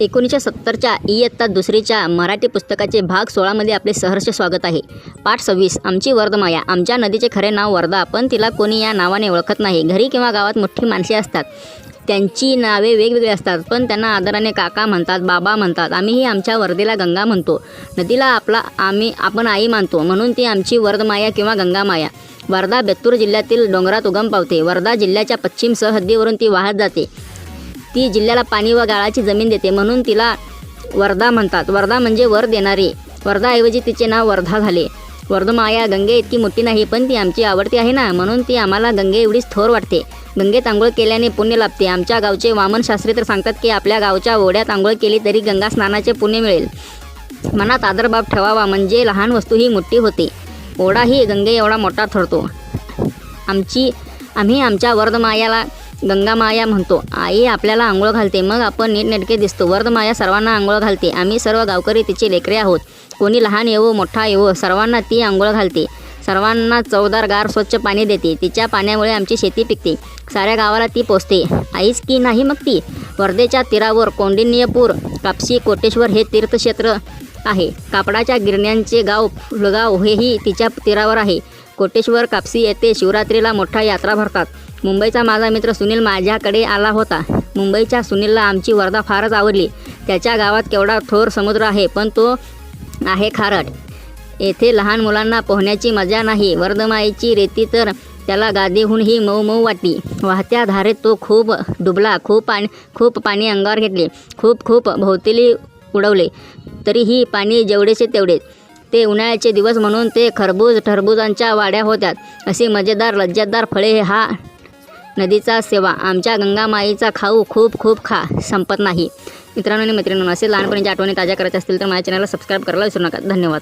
एकोणीसशे सत्तरच्या इयत्ता दुसरीच्या मराठी पुस्तकाचे भाग सोळामध्ये आपले सहर्ष स्वागत आहे. पाठ सव्वीस आमची वर्धमाया आमच्या नदीचे खरे नाव वर्धा पण तिला कोणी या नावाने ओळखत नाही. घरी किंवा गावात मोठी माणसे असतात. त्यांची नावे वेगवेगळी असतात पण त्यांना आदराने काका म्हणतात बाबा म्हणतात. आम्हीही आमच्या वर्धेला गंगा म्हणतो. नदीला आपला आम्ही आपण आई मानतो. म्हणून ती आमची वर्धमाया किंवा गंगामाया. वर्धा बेत्तूर जिल्ह्यातील डोंगरात उगम पावते. वर्धा जिल्ह्याच्या पश्चिम सरहद्दीवरून ती वाहत जाते. ती जिल्ह्याला पाणी व गाळाची जमीन देते म्हणून तिला वर्धा म्हणतात. वर्धा म्हणजे वर देणारी. वर्धाऐवजी तिचे नाव वर्धा झाले. वर्धमाया गंगे इतकी मोठी नाही पण ती आमची आवडती आहे ना म्हणून ती आम्हाला गंगे एवढीच थोर वाटते. गंगेत आंघोळ केल्याने पुण्य लाभते. आमच्या गावचे वामन शास्त्री तर सांगतात की आपल्या गावच्या ओढ्यात आंघोळ केली तरी गंगा स्नानाचे पुण्य मिळेल. मनात आदरभाव ठेवावा म्हणजे लहान वस्तू ही मोठी होते. ओढाही गंगे एवढा मोठा ठरतो. आमची आम्ही आमच्या वर्धमायाला गंगामाया म्हणतो आई आपल्याला आंघोळ घालते. मग आपण नीटनेटके दिसतो. वर्धमाया सर्वांना आंघोळ घालते. आम्ही सर्व गावकरी तिचे लेकरे आहोत. कोणी लहान येवो मोठा येवो सर्वांना ती आंघोळ घालते. सर्वांना चवदार गार स्वच्छ पाणी देते. तिच्या पाण्यामुळे आमची शेती पिकते. साऱ्या गावाला ती पोचते आईच की नाही मग ती? वर्धेच्या तीरावर कौंडिन्यपूर कापसी कोटेश्वर हे तीर्थक्षेत्र आहे. कापडाच्या गिरण्यांचे गाव फुलगाव हेही तिच्या तीरावर आहे. कोटेश्वर कापसी येथे शिवरात्रीला मोठा यात्रा भरतात. मुंबईचा माझा मित्र सुनील माझ्याकडे आला होता. मुंबईच्या सुनीलला आमची वर्धा फारच आवडली. त्याच्या गावात केवढा थोर समुद्र आहे पण तो आहे खारट. येथे लहान मुलांना पोहण्याची मजा नाही. वर्धमाईची रेती तर त्याला गादीहूनही मऊ मऊ वाटली. वाहत्या धारेत तो खूप डुबला खूप पाणी खूप पाणी अंगावर घेतले खूप खूप भोवतीली उडवले. तरीही पाणी जेवढेचे तेवढेच. ते उन्हाळ्याचे दिवस म्हणून ते खरबूज ठरबुजांच्या वाड्या होत्यात. अशी मजेदार लज्जतदार फळे हा नदीचा सेवा. आमच्या गंगामाईचा खाऊ खूप खूप खा संपत नाही. मित्रांनो आणि मैत्रिणींनो असे लहानपणीच्या आठवणी ताज्या करायच्या असतील तर माझ्या चॅनलला सबस्क्राईब करायला विसरू नका. धन्यवाद.